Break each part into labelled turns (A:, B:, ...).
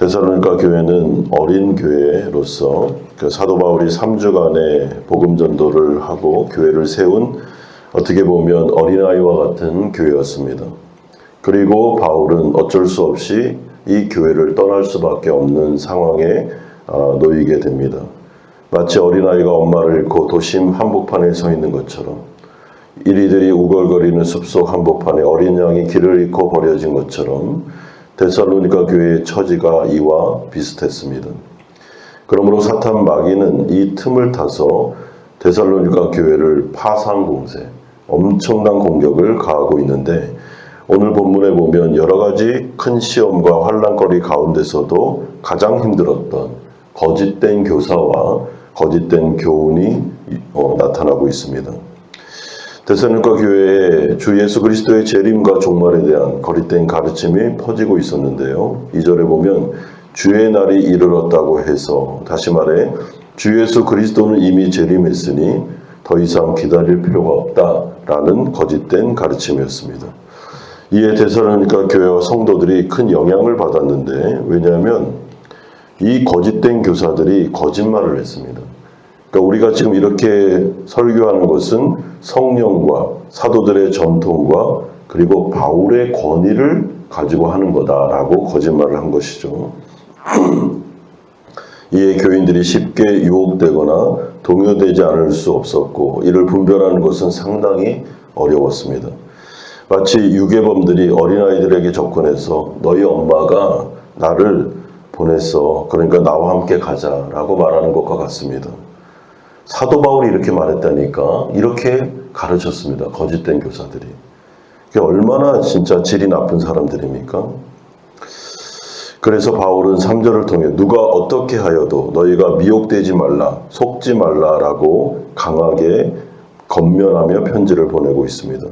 A: 데살로니가 교회는 어린 교회로서 그 사도 바울이 3주간의 복음 전도를 하고 교회를 세운 어떻게 보면 어린아이와 같은 교회였습니다. 그리고 바울은 어쩔 수 없이 이 교회를 떠날 수밖에 없는 상황에 아, 놓이게 됩니다. 마치 어린아이가 엄마를 잃고 도심 한복판에 서 있는 것처럼 이리들이 우걸거리는 숲속 한복판에 어린 양이 길을 잃고 버려진 것처럼 데살로니가 교회의 처지가 이와 비슷했습니다. 그러므로 사탄 마귀는 이 틈을 타서 데살로니가 교회를 파상 공세, 엄청난 공격을 가하고 있는데 오늘 본문에 보면 여러 가지 큰 시험과 환란거리 가운데서도 가장 힘들었던 거짓된 교사와 거짓된 교훈이 어, 나타나고 있습니다. 데살로니가 교회에 주 예수 그리스도의 재림과 종말에 대한 거짓된 가르침이 퍼지고 있었는데요. 이절에 보면 주의 날이 이르렀다고 해서 다시 말해 주 예수 그리스도는 이미 재림했으니 더 이상 기다릴 필요가 없다라는 거짓된 가르침이었습니다. 이에 데살로니가 교회와 성도들이 큰 영향을 받았는데 왜냐하면 이 거짓된 교사들이 거짓말을 했습니다. 그러니까 우리가 지금 이렇게 설교하는 것은 성령과 사도들의 전통과 그리고 바울의 권위를 가지고 하는 거다라고 거짓말을 한 것이죠. 이에 교인들이 쉽게 유혹되거나 동요되지 않을 수 없었고 이를 분별하는 것은 상당히 어려웠습니다. 마치 유괴범들이 어린아이들에게 접근해서 너희 엄마가 나를 보냈어. 그러니까 나와 함께 가자라고 말하는 것과 같습니다. 사도 바울이 이렇게 말했다니까 이렇게 가르쳤습니다. 거짓된 교사들이. 그게 얼마나 진짜 질이 나쁜 사람들입니까? 그래서 바울은 3절을 통해 누가 어떻게 하여도 너희가 미혹되지 말라, 속지 말라라고 강하게 건면하며 편지를 보내고 있습니다.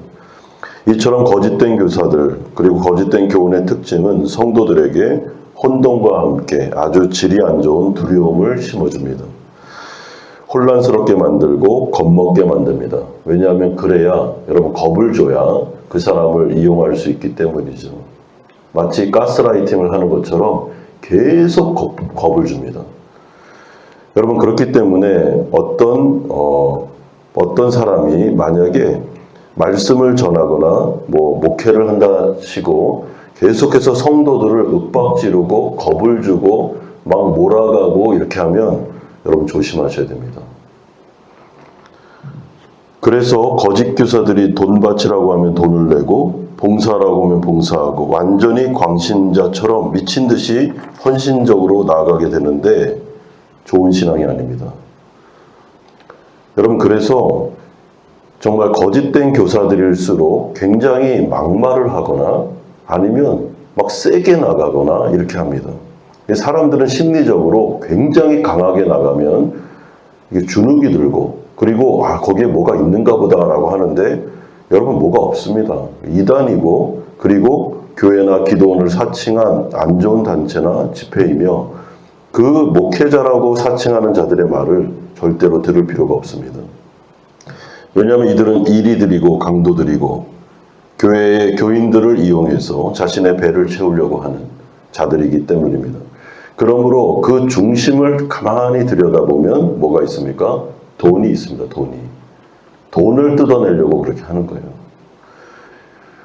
A: 이처럼 거짓된 교사들 그리고 거짓된 교훈의 특징은 성도들에게 혼돈과 함께 아주 질이 안 좋은 두려움을 심어줍니다. 혼란스럽게 만들고 겁먹게 만듭니다. 왜냐하면 그래야 여러분 겁을 줘야 그 사람을 이용할 수 있기 때문이죠. 마치 가스라이팅을 하는 것처럼 계속 겁, 겁을 줍니다. 여러분 그렇기 때문에 어떤 어, 어떤 사람이 만약에 말씀을 전하거나 뭐 목회를 한다 시고 계속해서 성도들을 윽박지르고 겁을 주고 막 몰아가고 이렇게 하면 여러분 조심하셔야 됩니다. 그래서 거짓 교사들이 돈 바치라고 하면 돈을 내고 봉사라고 하면 봉사하고 완전히 광신자처럼 미친 듯이 헌신적으로 나아가게 되는데 좋은 신앙이 아닙니다. 여러분 그래서 정말 거짓된 교사들일수록 굉장히 막말을 하거나 아니면 막 세게 나가거나 이렇게 합니다. 사람들은 심리적으로 굉장히 강하게 나가면 이게 주눅이 들고 그리고 아 거기에 뭐가 있는가 보다라고 하는데 여러분 뭐가 없습니다. 이단이고 그리고 교회나 기도원을 사칭한 안 좋은 단체나 집회이며 그 목회자라고 사칭하는 자들의 말을 절대로 들을 필요가 없습니다. 왜냐하면 이들은 이리들이고 강도들이고 교회의 교인들을 이용해서 자신의 배를 채우려고 하는 자들이기 때문입니다. 그러므로 그 중심을 가만히 들여다보면 뭐가 있습니까? 돈이 있습니다. 돈이. 돈을 뜯어내려고 그렇게 하는 거예요.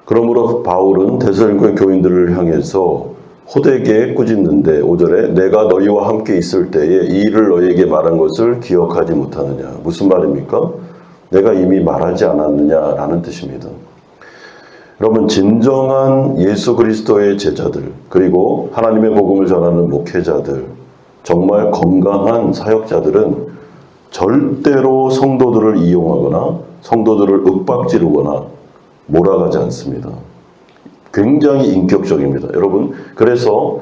A: 그러므로 바울은 데살로니가 교인들을 향해서 호되게 꾸짖는데 5절에 내가 너희와 함께 있을 때에 이 일을 너희에게 말한 것을 기억하지 못하느냐. 무슨 말입니까? 내가 이미 말하지 않았느냐라는 뜻입니다. 여러분 진정한 예수 그리스도의 제자들 그리고 하나님의 복음을 전하는 목회자들 정말 건강한 사역자들은 절대로 성도들을 이용하거나 성도들을 윽박지르거나 몰아가지 않습니다. 굉장히 인격적입니다. 여러분 그래서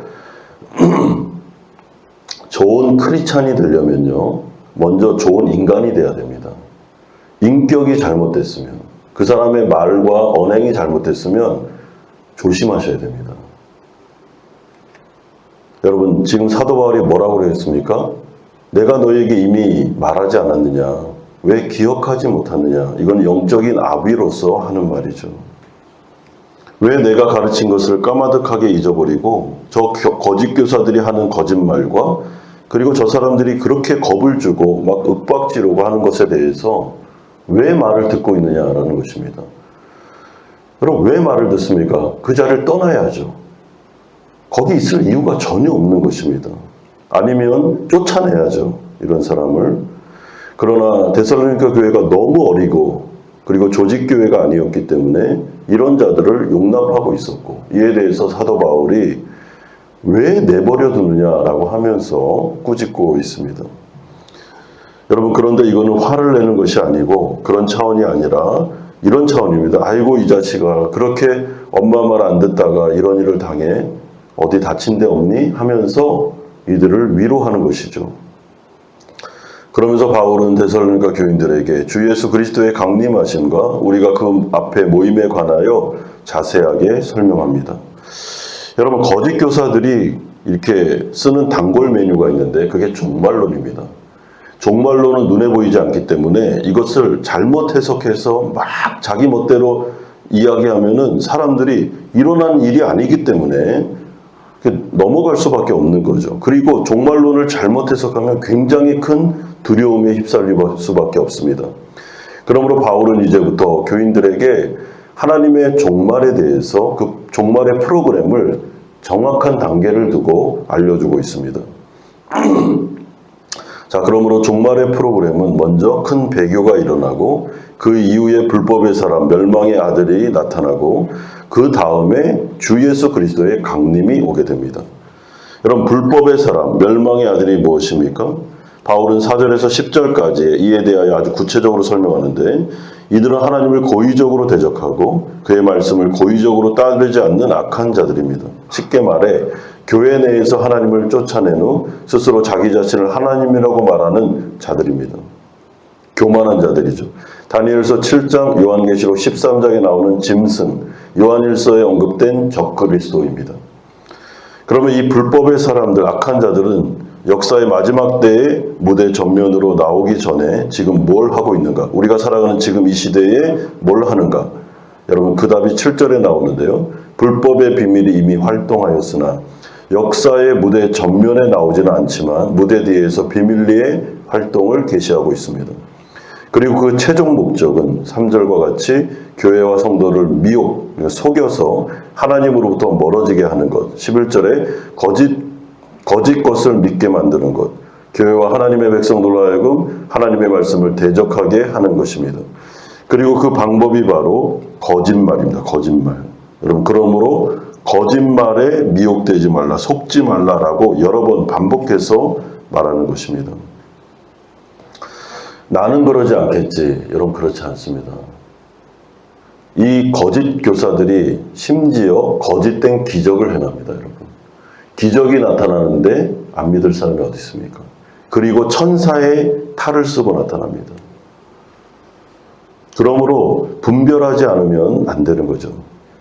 A: 좋은 크리찬이 되려면요 먼저 좋은 인간이 돼야 됩니다. 인격이 잘못됐으면 그 사람의 말과 언행이 잘못됐으면 조심하셔야 됩니다. 여러분 지금 사도 바울이 뭐라고 그랬습니까? 내가 너에게 이미 말하지 않았느냐? 왜 기억하지 못하느냐? 이건 영적인 아비로서 하는 말이죠. 왜 내가 가르친 것을 까마득하게 잊어버리고 저 겨- 거짓 교사들이 하는 거짓말과 그리고 저 사람들이 그렇게 겁을 주고 막 윽박지르고 하는 것에 대해서 왜 말을 듣고 있느냐라는 것입니다. 여러분 왜 말을 듣습니까? 그 자리를 떠나야죠. 거기 있을 이유가 전혀 없는 것입니다. 아니면 쫓아내야죠. 이런 사람을. 그러나 데살로니가 교회가 너무 어리고 그리고 조직 교회가 아니었기 때문에 이런 자들을 용납하고 있었고 이에 대해서 사도 바울이 왜 내버려 두느냐라고 하면서 꾸짖고 있습니다. 여러분 그런데 이거는 화를 내는 것이 아니고 그런 차원이 아니라 이런 차원입니다. 아이고 이 자식아 그렇게 엄마 말 안 듣다가 이런 일을 당해 어디 다친 데 없니 하면서 이들을 위로하는 것이죠. 그러면서 바울은 데살로니가 교인들에게 주 예수 그리스도의 강림하심과 우리가 그 앞에 모임에 관하여 자세하게 설명합니다. 여러분 거짓 교사들이 이렇게 쓰는 단골 메뉴가 있는데 그게 종말론입니다. 종말론은 눈에 보이지 않기 때문에 이것을 잘못 해석해서 막 자기 멋대로 이야기하면은 사람들이 일어난 일이 아니기 때문에 그 넘어갈 수밖에 없는 거죠. 그리고 종말론을 잘못 해석하면 굉장히 큰 두려움에 휩쓸릴 수밖에 없습니다. 그러므로 바울은 이제부터 교인들에게 하나님의 종말에 대해서 그 종말의 프로그램을 정확한 단계를 두고 알려주고 있습니다. 자, 그러므로 종말의 프로그램은 먼저 큰 배교가 일어나고 그 이후에 불법의 사람, 멸망의 아들이 나타나고 그 다음에 주 예수 그리스도의 강림이 오게 됩니다. 여러분, 불법의 사람, 멸망의 아들이 무엇입니까? 바울은 4절에서 10절까지 이에 대하여 아주 구체적으로 설명하는데 이들은 하나님을 고의적으로 대적하고 그의 말씀을 고의적으로 따르지 않는 악한 자들입니다. 쉽게 말해 교회 내에서 하나님을 쫓아낸 후 스스로 자기 자신을 하나님이라고 말하는 자들입니다. 교만한 자들이죠. 다니엘서 7장, 요한계시록 13장에 나오는 짐승, 요한일서에 언급된 적그리스도입니다. 그러면 이 불법의 사람들, 악한 자들은 역사의 마지막 때의 무대 전면으로 나오기 전에 지금 뭘 하고 있는가? 우리가 살아가는 지금 이 시대에 뭘 하는가? 여러분 그 답이 7절에 나오는데요. 불법의 비밀이 이미 활동하였으나 역사의 무대 전면에 나오지는 않지만 무대 뒤에서 비밀리에 활동을 개시하고 있습니다. 그리고 그 최종 목적은 3절과 같이 교회와 성도를 미혹, 속여서 하나님으로부터 멀어지게 하는 것. 11절에 거짓, 거짓 것을 믿게 만드는 것. 교회와 하나님의 백성들로 하여금 하나님의 말씀을 대적하게 하는 것입니다. 그리고 그 방법이 바로 거짓말입니다. 거짓말. 여러분, 그러므로 거짓말에 미혹되지 말라, 속지 말라라고 여러 번 반복해서 말하는 것입니다. 나는 그러지 않겠지. 여러분 그렇지 않습니다. 이 거짓 교사들이 심지어 거짓된 기적을 해납니다, 여러분. 기적이 나타나는데 안 믿을 사람이 어디 있습니까? 그리고 천사의 탈을 쓰고 나타납니다. 그러므로 분별하지 않으면 안 되는 거죠.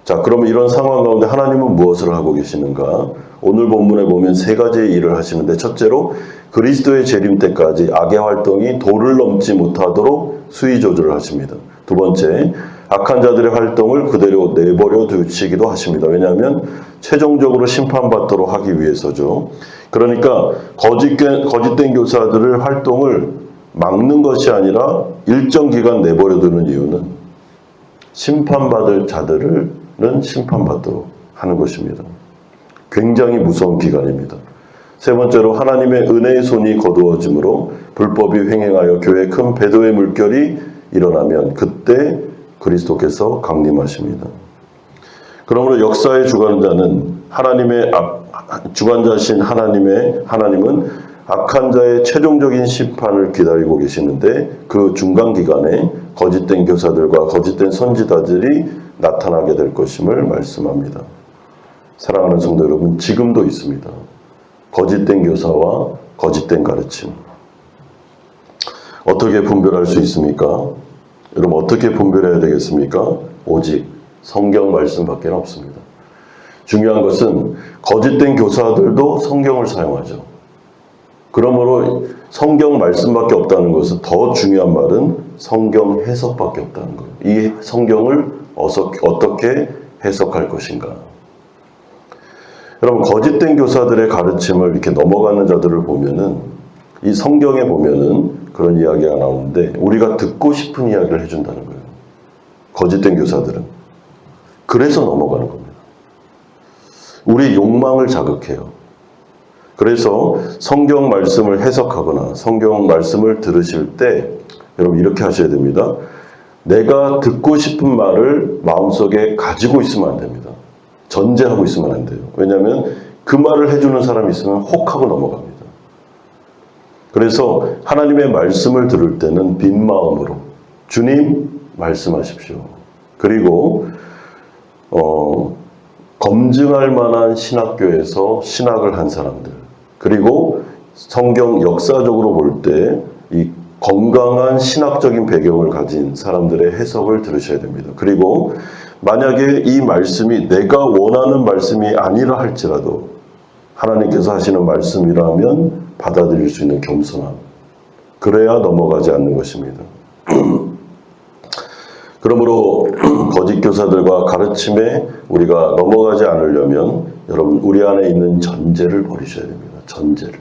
A: 자, 그러면 이런 상황 가운데 하나님은 무엇을 하고 계시는가? 오늘 본문에 보면 세 가지의 일을 하시는데 첫째로 그리스도의 재림 때까지 악의 활동이 도를 넘지 못하도록 수위 조절을 하십니다. 두 번째, 악한 자들의 활동을 그대로 내버려 두시기도 하십니다. 왜냐하면 최종적으로 심판받도록 하기 위해서죠. 그러니까 거짓, 거짓된 교사들의 활동을 막는 것이 아니라 일정 기간 내버려 두는 이유는 심판받을 자들은 심판받도록 하는 것입니다. 굉장히 무서운 기간입니다. 세 번째로 하나님의 은혜의 손이 거두어짐으로 불법이 횡행하여 교회에 큰 배도의 물결이 일어나면 그때 그리스도께서 강림하십니다. 그러므로 역사의 주관자는 하나님의 앞, 주관자신 하나님의 하나님은 악한 자의 최종적인 심판을 기다리고 계시는데 그 중간 기간에 거짓된 교사들과 거짓된 선지자들이 나타나게 될 것임을 말씀합니다. 사랑하는 성도 여러분, 지금도 있습니다. 거짓된 교사와 거짓된 가르침. 어떻게 분별할 수 있습니까? 여러분, 어떻게 분별해야 되겠습니까? 오직 성경 말씀밖에 없습니다. 중요한 것은 거짓된 교사들도 성경을 사용하죠. 그러므로 성경 말씀밖에 없다는 것은 더 중요한 말은 성경 해석밖에 없다는 거예요. 이 성경을 어떻게 해석할 것인가? 여러분 거짓된 교사들의 가르침을 이렇게 넘어가는 자들을 보면은 이 성경에 보면은 그런 이야기가 나오는데 우리가 듣고 싶은 이야기를 해준다는 거예요. 거짓된 교사들은 그래서 넘어가는 겁니다. 우리 욕망을 자극해요. 그래서 성경 말씀을 해석하거나 성경 말씀을 들으실 때 여러분 이렇게 하셔야 됩니다. 내가 듣고 싶은 말을 마음속에 가지고 있으면 안 됩니다. 전제하고 있으면 안 돼요. 왜냐하면 그 말을 해주는 사람이 있으면 혹하고 넘어갑니다. 그래서 하나님의 말씀을 들을 때는 빈 마음으로 주님 말씀하십시오. 그리고 어, 검증할 만한 신학교에서 신학을 한 사람들 그리고 성경 역사적으로 볼 때 이 건강한 신학적인 배경을 가진 사람들의 해석을 들으셔야 됩니다. 그리고 만약에 이 말씀이 내가 원하는 말씀이 아니라 할지라도 하나님께서 하시는 말씀이라면 받아들일 수 있는 겸손함. 그래야 넘어가지 않는 것입니다. 그러므로 거짓 교사들과 가르침에 우리가 넘어가지 않으려면 여러분 우리 안에 있는 전제를 버리셔야 됩니다. 전제를.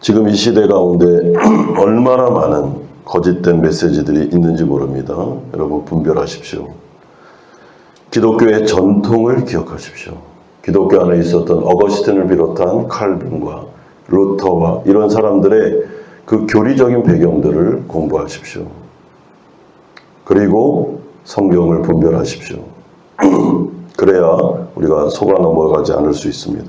A: 지금 이 시대 가운데 얼마나 많은 거짓된 메시지들이 있는지 모릅니다. 여러분 분별하십시오. 기독교의 전통을 기억하십시오. 기독교 안에 있었던 어거스틴을 비롯한 칼빈과 루터와 이런 사람들의 그 교리적인 배경들을 공부하십시오. 그리고 성경을 분별하십시오. 그래야 우리가 속아 넘어가지 않을 수 있습니다.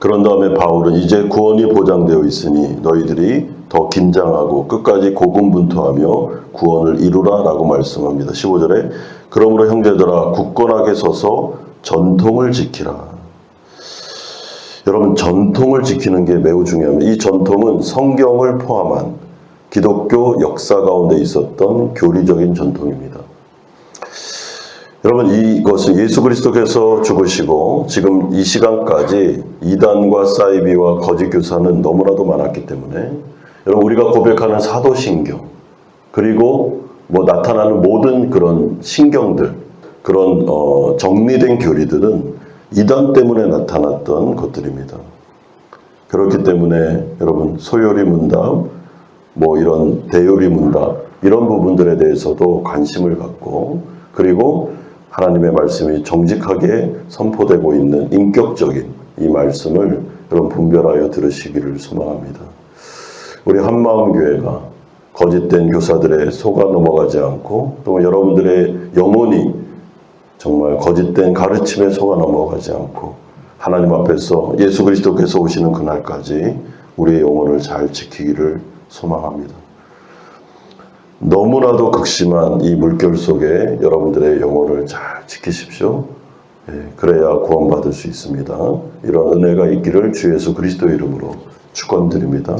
A: 그런 다음에 바울은 이제 구원이 보장되어 있으니 너희들이 더 긴장하고 끝까지 고군분투하며 구원을 이루라 라고 말씀합니다. 15절에 그러므로 형제들아 굳건하게 서서 전통을 지키라. 여러분 전통을 지키는 게 매우 중요합니다. 이 전통은 성경을 포함한 기독교 역사 가운데 있었던 교리적인 전통입니다. 여러분 이것은 예수 그리스도께서 죽으시고 지금 이 시간까지 이단과 사이비와 거짓 교사는 너무나도 많았기 때문에 여러분 우리가 고백하는 사도신경 그리고 뭐 나타나는 모든 그런 신경들 그런 어, 정리된 교리들은 이단 때문에 나타났던 것들입니다. 그렇기 때문에 여러분 소요리 문답 뭐 이런 대요리 문답 이런 부분들에 대해서도 관심을 갖고 그리고 하나님의 말씀이 정직하게 선포되고 있는 인격적인 이 말씀을 여러분 분별하여 들으시기를 소망합니다. 우리 한마음 교회가 거짓된 교사들의 속아 넘어가지 않고 또 여러분들의 영혼이 정말 거짓된 가르침에 속아 넘어가지 않고 하나님 앞에서 예수 그리스도께서 오시는 그날까지 우리의 영혼을 잘 지키기를 소망합니다. 너무나도 극심한 이 물결 속에 여러분들의 영혼을 잘 지키십시오. 예, 그래야 구원받을 수 있습니다. 이런 은혜가 있기를 주 예수 그리스도 이름으로 축원드립니다.